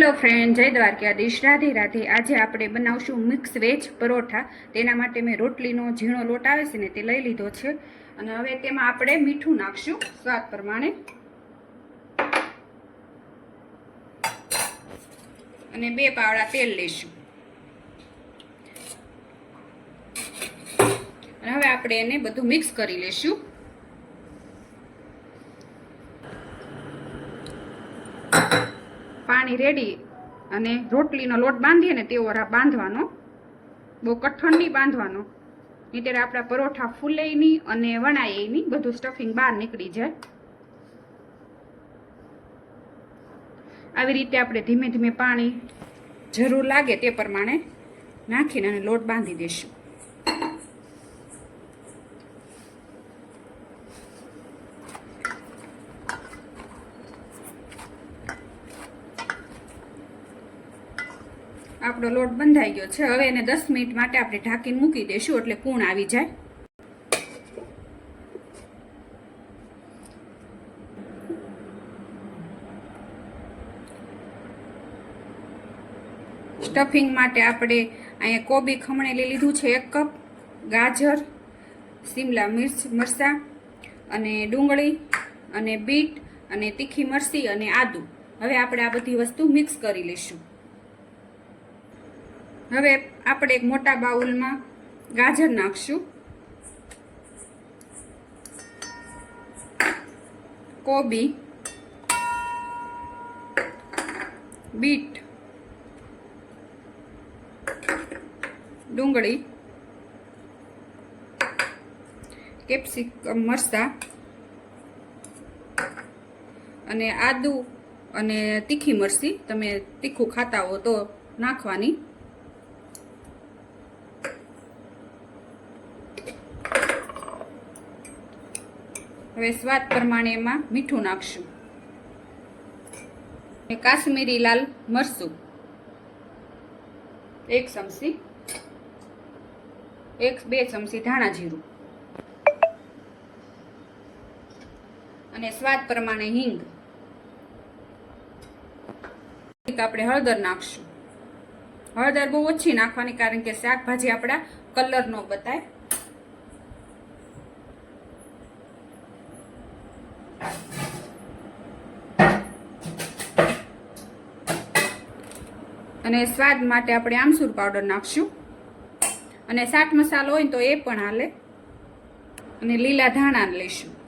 Hello friend જય દ્વારકાધીશ. રાધે રાધે. આજે આપણે બનાવશું મિક્સ વેજ પરોઠા. તેના માટે મેં રોટલીનો ઝીણો લોટ આવે છે ને તે લઈ લીધો છે. અને હવે તેમાં આપણે મીઠું નાખશું સ્વાદ પ્રમાણે. અને બે પાવડા તેલ લઈશું. અને હવે આપણે એને બધું મિક્સ કરી લઈશું. પાણી રેડી અને રોટલીનો લોટ બાંધીએ ને તેવો બાંધવાનો. બહુ કઠણ નહીં બાંધવાનો. નહીંતર આપણા પરોઠા ફૂલે નહીં અને વણાય નહીં બધું સ્ટફિંગ બહાર નીકળી જાય. આવી રીતે આપણે ધીમે ધીમે પાણી જરૂર લાગે તે પ્રમાણે નાખીને અને લોટ બાંધી દઈશું આપણો લોટ બંધાઈ ગયો છે. હવે એને દસ મિનિટ માટે આપણે ઢાંકીને મૂકી દઈશું એટલે કૂણ આવી જાય. સ્ટફિંગ માટે આપણે અહીંયા કોબી ખમણેલી લીધું છે એક કપ, ગાજર, શિમલા મિર્ચ, મરચાં અને ડુંગળી અને બીટ અને તીખી મરચી અને આદુ. હવે આપણે આ બધી વસ્તુ મિક્સ કરી લઈશું. હવે આપણે એક મોટા બાઉલમાં ગાજર નાખશું. કોબી, બીટ, ડુંગળી, કેપ્સિકમ મરચાં અને આદુ અને તીખી મરચી તમે તીખું ખાતા હો તો નાખવાની. હવે સ્વાદ પ્રમાણે એમાં મીઠું નાખશું. કાશ્મીરી લાલ મરચું. એક ચમચી. એક, બે ચમચી ધાણા જીરું. અને સ્વાદ પ્રમાણે હિંગ આપણે હળદર નાખશું. હળદર બહુ ઓછી નાખવાની કારણ કે શાકભાજી આપણા કલર નો બતાય. અને સ્વાદ માટે આપણે આમસૂર પાવડર નાખશું. અને સાટ મસાલો હોય તો એ પણ હાલે. અને લીલા ધાણા લઈશું.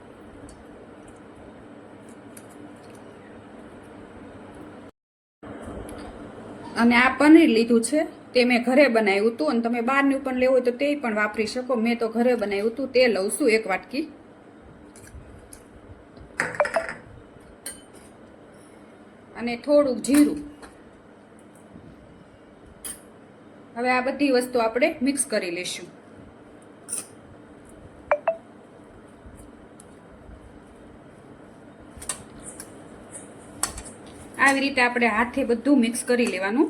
અને આ પનીર લીધું છે, તે મેં ઘરે બનાવ્યું હતું. અને તમે બહારનું પણ લેવું હોય તો તે પણ વાપરી શકો. મેં તો ઘરે બનાવ્યું હતું, તે લઉં છું એક વાટકી. અને થોડુંક જીરું. હવે આ બધી વસ્તુ આપણે મિક્સ કરી લઈશું. આવી રીતે આપણે હાથે બધું મિક્સ કરી લેવાનું.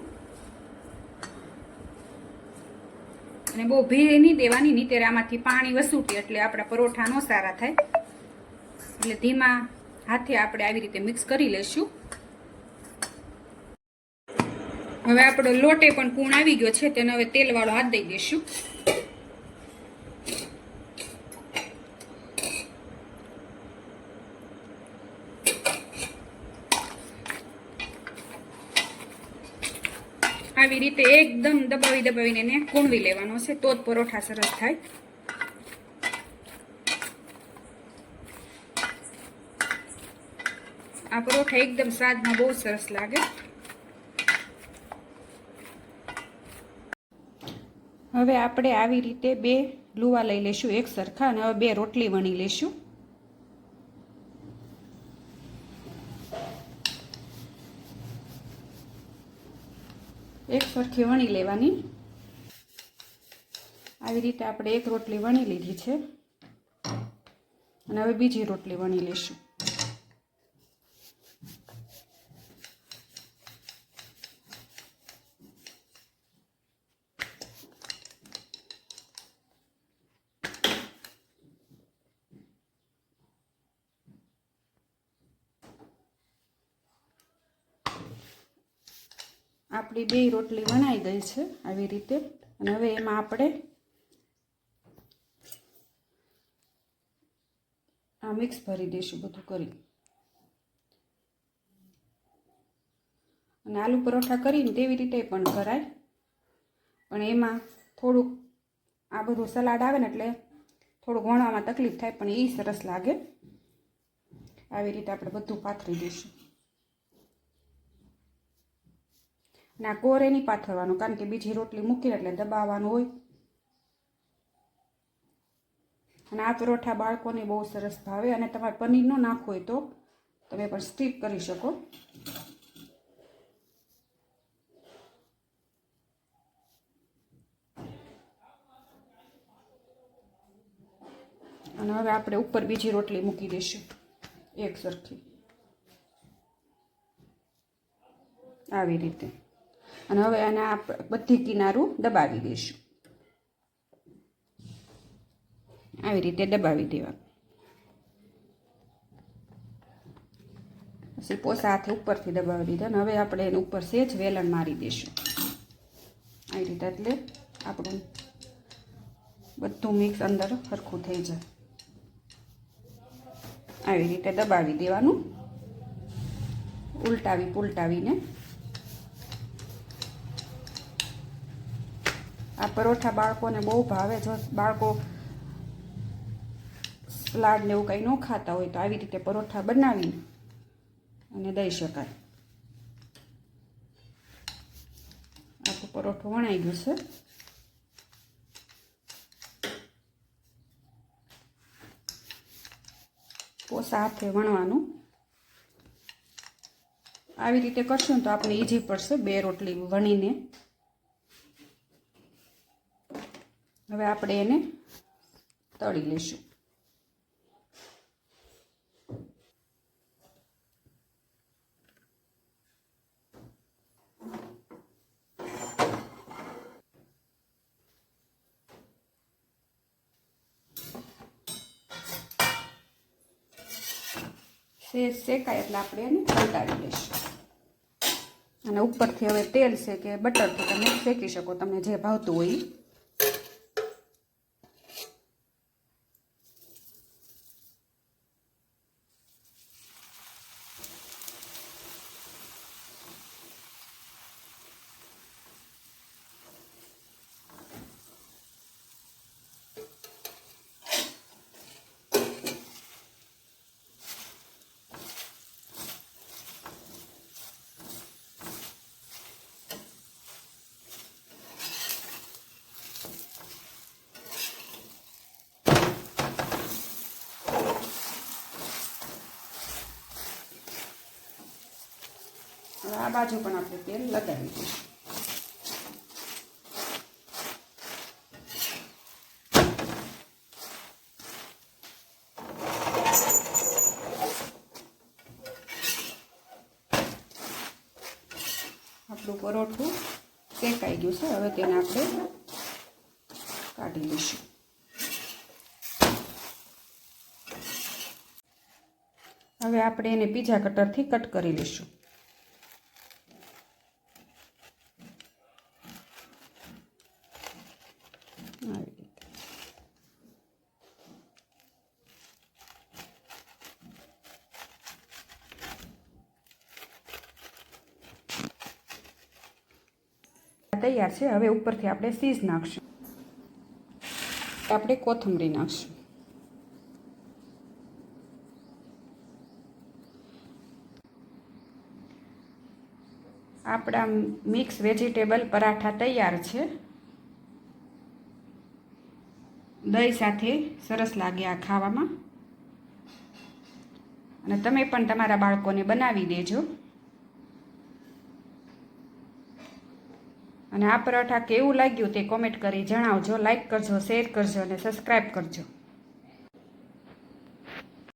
અને બહુ ભીડ નહીં દેવાની નહીં, ત્યારે આમાંથી પાણી વસૂટે, એટલે આપણા પરોઠા નો સારા થાય. એટલે ધીમા હાથે આપણે આવી રીતે મિક્સ કરી લઈશું. હવે આપણો લોટે પણ કૂણ આવી ગયો છે, તેને હવે તેલવાળો હાથ દઈ દઈશું. આવી રીતે એકદમ દબાવી દબાવીને એને કૂણવી લેવાનો છે, તો જ પરોઠા સરસ થાય. આ પરોઠા એકદમ સ્વાદમાં બહુ સરસ લાગે. હવે આપણે આવી રીતે બે લુવા લઈ લેશું એક સરખા અને હવે બે રોટલી વણી લેશું એક સરખી વણી લેવાની. આવી રીતે આપણે એક રોટલી વણી લીધી છે. અને હવે બીજી રોટલી વણી લેશું આપણી બે રોટલી વણાઈ ગઈ છે આવી રીતે. અને હવે એમાં આપણે આ મિક્સ ભરી દઈશું બધું કરી. અને આલુ પરોઠા કરીને તેવી રીતે પણ કરાય પણ એમાં થોડુંક આ બધું સલાડ આવે ને એટલે થોડુંક વણવામાં તકલીફ થાય, પણ એ સરસ લાગે. આવી રીતે આપણે બધું પાથરી દઈશું. અને આ કોરે નહીં પાથરવાનું, કારણ કે બીજી રોટલી મૂકીને એટલે દબાવવાનું હોય. અને આ પરોઠા બાળકોને બહુ સરસ ભાવે, અને તમારે પનીર ન નાખવું હોય તો તમે પણ સ્ટીપ કરી શકો. અને હવે આપણે ઉપર બીજી રોટલી મૂકી દઈશું, એક સરખી. આવી રીતે. અને હવે આને આપણે બધી કિનારું દબાવી દઈશું. આવી રીતે દબાવી દેવા પછી પોસા હાથે ઉપરથી દબાવી દીધા અને હવે આપણે એને ઉપર સેજ વેલણ મારી દઈશું. આવી રીતે એટલે આપણું બધું મિક્સ અંદર સરખું થઈ જાય. આવી રીતે દબાવી દેવાનું. ઉલટાવી પુલટાવીને આ પરોઠા બાળકોને બહુ ભાવે. જો બાળકો સલાડ ને એવું કંઈ ન ખાતા હોય તો આવી રીતે પરોઠા બનાવીને અને દઈ શકાય. આખો પરોઠો વણાઈ ગયો છે. પોસા હાથે વણવાનું. આવી રીતે કરશું તો આપણે ઈઝી પડશે બે રોટલી વણીને. હવે આપણે એને તળી લઈશું. સેજ શેકાય એટલે આપણે એને પલટાવી લઈશું. અને ઉપરથી હવે તેલ છે કે બટરથી તમે શેકી શકો, તમને જે ભાવતું હોય હવે આ બાજુ પણ આપણે તેલ લગાવી દઈશું. આપણું પરોઠું શેકાઈ ગયું છે. હવે તેને આપણે કાઢી લઈશું. હવે આપણે એને પીઝા કટરથી કટ કરી લઈશું. આવી રીતે. તૈયાર છે. હવે ઉપરથી આપણે સીઝ નાખશું. આપણે કોથમરી નાખશું. આપણા મિક્સ વેજીટેબલ પરાઠા તૈયાર છે. દહીં સાથે સરસ લાગે આ ખાવામાં. અને તમે પણ તમારા બાળકોને બનાવી દેજો. અને આ પરોઠા કેવું લાગ્યું તે કોમેન્ટ કરી જણાવજો લાઈક કરજો શેર કરજો અને સબસ્ક્રાઈબ કરજો.